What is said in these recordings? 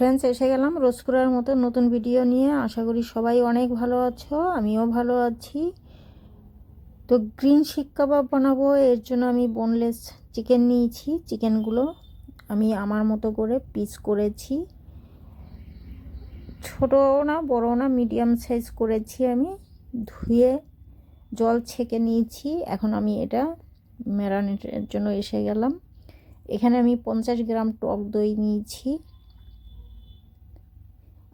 Friends এসে গেলাম রোজ মতো নতুন ভিডিও নিয়ে। আশা করি সবাই অনেক ভালো আছো, আমিও ভালো আছি। তো গ্রিন শিক কাবাব বানাবো, এর জন্য আমি বোনলেস চিকেন নিয়েছি। চিকেনগুলো আমি আমার মতো করে পিস করেছি। ছোট না বড় না মিডিয়াম সাইজ করেছি আমি। ধুয়ে জল ছেঁকে নিয়েছি। এখন আমি এটা ম্যারানেটের জন্য এসে গেলাম। এখানে আমি পঞ্চাশ গ্রাম টক দই নিয়েছি।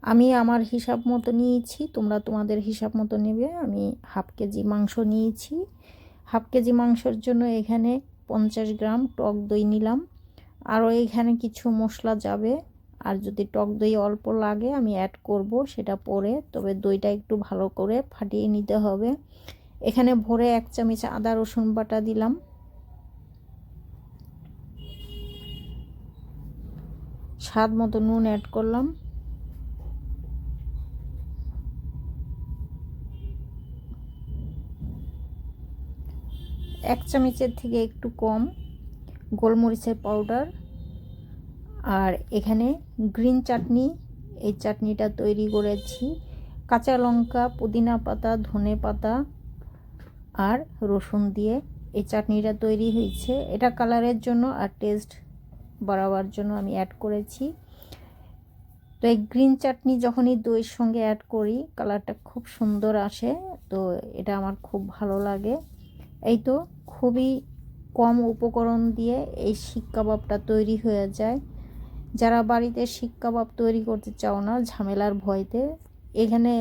আমি আমার হিসাব মতো নিয়েছি, তোমরা তোমাদের হিসাব মতো নেবে। আমি হাফ কেজি মাংস নিয়েছি। হাফ কেজি মাংসর জন্য এখানে পঞ্চাশ গ্রাম টক দই নিলাম। আরও এখানে কিছু মশলা যাবে। আর যদি টক দই অল্প লাগে, আমি অ্যাড করব সেটা পরে। তবে দইটা একটু ভালো করে ফাটিয়ে নিতে হবে। এখানে ভরে এক চামচ আদা রসুন বাটা দিলাম। স্বাদ মতো নুন অ্যাড করলাম। এক চামচের থেকে একটু কম গোলমরিচের পাউডার আর এখানে গ্রিন চাটনি, এই চাটনিটা তৈরি করেছি। কাঁচা লঙ্কা, পুদিনা পাতা, ধনে পাতা আর রসুন দিয়ে এই চাটনিটা তৈরি হয়েছে। এটা কালারের জন্য আর টেস্ট বাড়াবার জন্য আমি অ্যাড করেছি। তো এই গ্রিন চাটনি যখনই দইয়ের সঙ্গে অ্যাড করি, কালারটা খুব সুন্দর আসে। তো এটা আমার খুব ভালো লাগে। এই তো খুবই কম উপকরণ দিয়ে এই শিক কাবাবটা তৈরি হয়ে যায়। যারা বাড়িতে শিক কাবাব তৈরি করতে চাও না, ঝামেলার ভয়তে, এখানে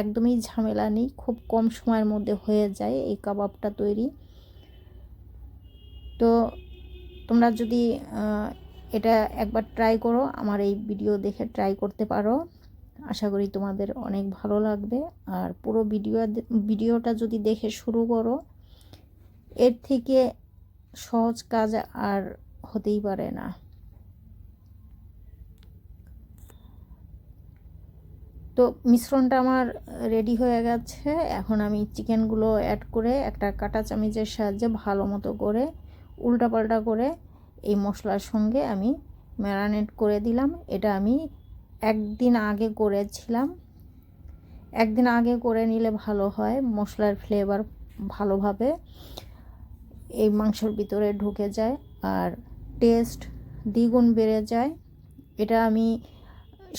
একদমই ঝামেলা নেই, খুব কম সময়ের মধ্যে হয়ে যায় এই কাবাবটা তৈরি। তো তোমরা যদি এটা একবার ট্রাই করো, আমার এই ভিডিও দেখে ট্রাই করতে পারো। আশা করি তোমাদের অনেক ভালো লাগবে। আর পুরো ভিডিও ভিডিওটা যদি দেখে শুরু করো এর থেকে সহজ কাজ আর হতেই পারে না। তো মিশ্রণটা আমার রেডি হয়ে গেছে। এখন আমি চিকেনগুলো অ্যাড করে একটা কাটা চামিচের সাহায্যে ভালো মতো করে উল্টাপাল্টা করে এই মশলার সঙ্গে আমি ম্যারানেট করে দিলাম। এটা আমি একদিন আগে করেছিলাম। একদিন আগে করে নিলে ভালো হয়, মশলার ফ্লেভার ভালোভাবে। এই মাংসর ভিতরে ঢুকে যায় আর টেস্ট দ্বিগুণ বেড়ে যায়। এটা আমি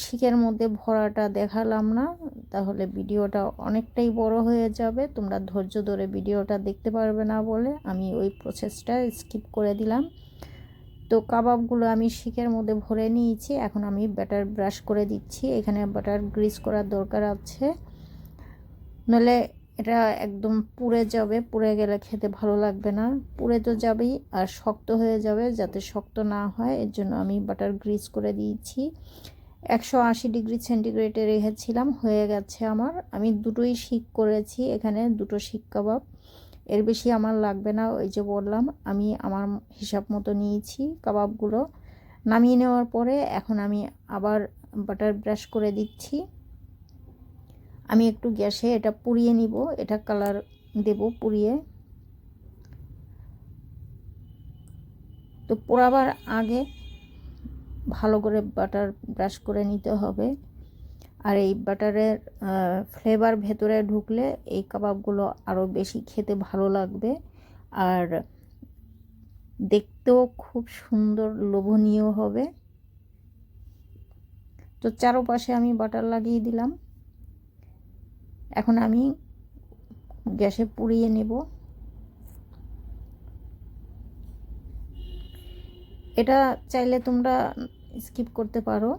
শিকের মধ্যে ভরাটা দেখালাম না, তাহলে ভিডিওটা অনেকটাই বড় হয়ে যাবে। তোমরা ধৈর্য ধরে ভিডিওটা দেখতে পারবে না বলে আমি ওই প্রসেসটা স্কিপ করে দিলাম। তো কাবাবগুলো আমি শিকের মধ্যে ভরে নিয়েছি, এখন আমি ব্যাটার ব্রাশ করে দিচ্ছি। এখানে ব্যাটার গ্রিস করার দরকার আছে। নলে এটা একদম পুড়ে যাবে, পুড়ে গেলে খেতে ভালো লাগবে না। পুড়ে তো যাবেই আর শক্ত হয়ে যাবে যাতে শক্ত না হয়, এর জন্য আমি বাটার গ্রিস করে দিয়েছি। একশো আশি ডিগ্রি সেন্টিগ্রেডে রেখেছিলাম, হয়ে গেছে আমার। আমি দুটোই শিক করেছি এখানে, দুটো শিক কাবাব। এর বেশি আমার লাগবে না, ওই যে বললাম, আমি আমার হিসাব মতো নিয়েছি কাবাবগুলো। নামিয়ে নেওয়ার পরে এখন আমি আবার বাটার ব্রাশ করে দিচ্ছি। আমি একটু গ্যাসে এটা পুড়িয়ে নিব, এটা কালার দেব পুড়িয়ে। তো পোড়াবার আগে ভালো করে বাটার ব্রাশ করে নিতে হবে। আর এই বাটারের ফ্লেভার ভেতরে ঢুকলে এই কাবাবগুলো আরও বেশি খেতে ভালো লাগবে। আর দেখতেও খুব সুন্দর লোভনীয় হবে। তো চারোপাশে আমি বাটার লাগিয়ে দিলাম। এখন আমি গ্যাসে পুড়িয়ে নেব। এটা চাইলে তোমরা স্কিপ করতে পারো,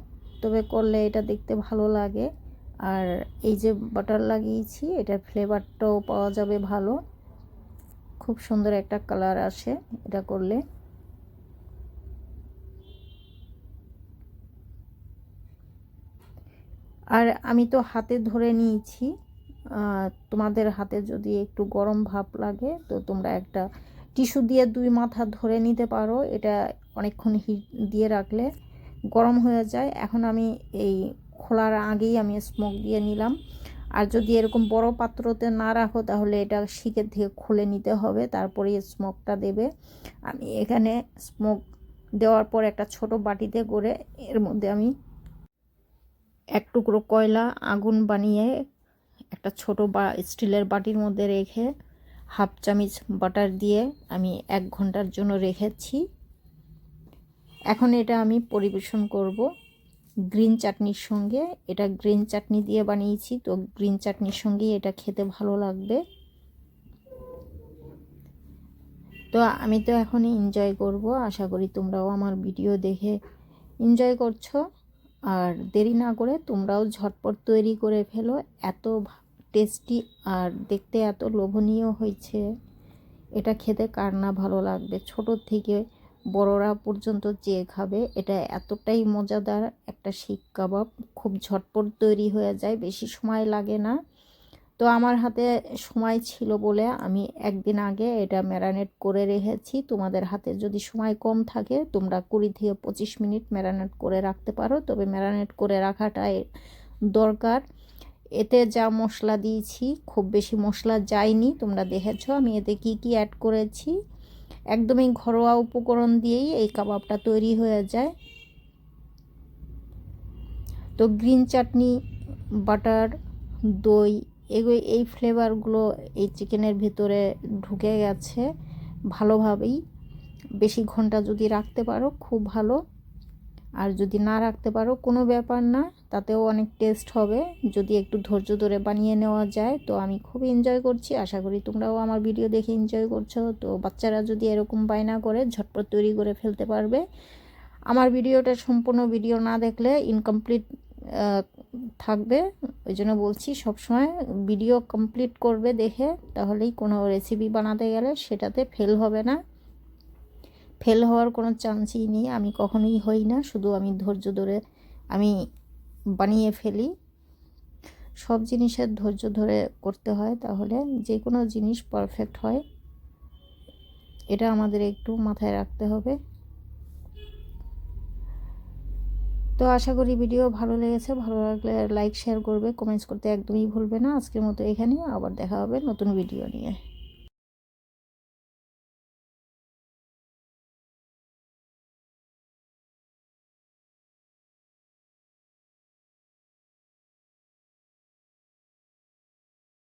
তবে করলে এটা দেখতে ভালো লাগে। আর এই যে বাটার লাগিয়েছি, এটার ফ্লেভারটাও পাওয়া যাবে ভালো। খুব সুন্দর একটা কালার আসে এটা করলে। আর আমি তো হাতে ধরে নিয়েছি তোমাদের হাতে যদি একটু গরম ভাব লাগে, তো তোমরা একটা টিস্যু দিয়ে দুই মাথা ধরে নিতে পারো। এটা অনেকক্ষণ হিট দিয়ে রাখলে গরম হয়ে যায়। এখন আমি এই খোলার আগেই আমি স্মোক দিয়ে নিলাম। আর যদি এরকম বড় পাত্রতে না রাখো, তাহলে এটা শিকের থেকে খুলে নিতে হবে। তারপরে স্মোকটা দেবে। আমি এখানে স্মোক দেওয়ার পর একটা ছোট বাটিতে করে এর মধ্যে আমি এক টুকরো কয়লা আগুন বানিয়ে একটা ছোট বা স্টিলের বাটির মধ্যে রেখে হাফ চামচ বাটার দিয়ে আমি এক ঘণ্টার জন্য রেখেছি। এখন এটা আমি পরিবেশন করব গ্রিন চাটনির সঙ্গে। এটা গ্রিন চাটনি দিয়ে বানিয়েছি, তো গ্রিন চাটনির সঙ্গেই এটা খেতে ভালো লাগবে। তো আমি তো এখনই এনজয় করব, আশা করি তোমরাও আমার ভিডিও দেখে এনজয় করছ। আর দেরি না করে তোমরাও ঝটপট তৈরি করে ফেলো, এত টেস্টি আর দেখতে এত লোভনীয় হয়েছে। এটা খেতে কার না ভালো লাগবে? ছোটোর থেকে বড়রা পর্যন্ত চেয়ে খাবে, এটা এতটাই মজাদার একটা শিক কাবাব। খুব ঝটপট তৈরি হয়ে যায়, বেশি সময় লাগে না। তো আমার হাতে সময় ছিল বলে আমি একদিন আগে এটা ম্যারানেট করে রেখেছি। তোমাদের হাতে যদি সময় কম থাকে, তোমরা কুড়ি থেকে পঁচিশ মিনিট ম্যারানেট করে রাখতে পারো। তবে ম্যারানেট করে রাখাটাই দরকার। এতে যা মশলা দিয়েছি, খুব বেশি মশলা যায়নি, তোমরা দেখেছ আমি এতে কি কি অ্যাড করেছি। একদমই ঘরোয়া উপকরণ দিয়েই এই কাবাবটা তৈরি হয়ে যায়। তো গ্রিন চাটনি, বাটার, দই, এগুলো, এই ফ্লেভারগুলো এই চিকেনের ভিতরে ঢুকে গেছে ভালোভাবেই। বেশি ঘণ্টা যদি রাখতে পারো, খুব ভালো। আর যদি না রাখতে পারো, কোনো ব্যাপার না। তাতেও অনেক টেস্ট হবে। যদি একটু ধৈর্য ধরে বানিয়ে নেওয়া যায়, তো আমি খুব এনজয় করছি। আশা করি তোমরাও আমার ভিডিও দেখে এনজয় করছ। তো বাচ্চারা যদি এরকম বায়না করে, ঝটপট তৈরি করে ফেলতে পারবে। আমার ভিডিওটা সম্পূর্ণ ভিডিও না দেখলে ইনকমপ্লিট থাকবে। ওই জন্য বলছি, সবসময় ভিডিও কমপ্লিট করবে দেখে, তাহলেই কোনো রেসিপি বানাতে গেলে সেটাতে ফেল হবে না। ফেল হওয়ার কোনো চান্সই নেই। আমি কখনোই হই না। শুধু আমি ধৈর্য ধরে, আমি বানিয়ে ফেলি। সব জিনিসের ধৈর্য ধরে করতে হয় তাহলে যে কোনো জিনিস পারফেক্ট হয়। এটা আমাদের একটু মাথায় রাখতে হবে। তো আশা করি ভিডিও ভালো লেগেছে। ভালো লাগলে লাইক শেয়ার করবে। কমেন্টস করতে একদমই ভুলবে না। আজকের মতো এখানে আবার দেখা হবে নতুন ভিডিও নিয়ে।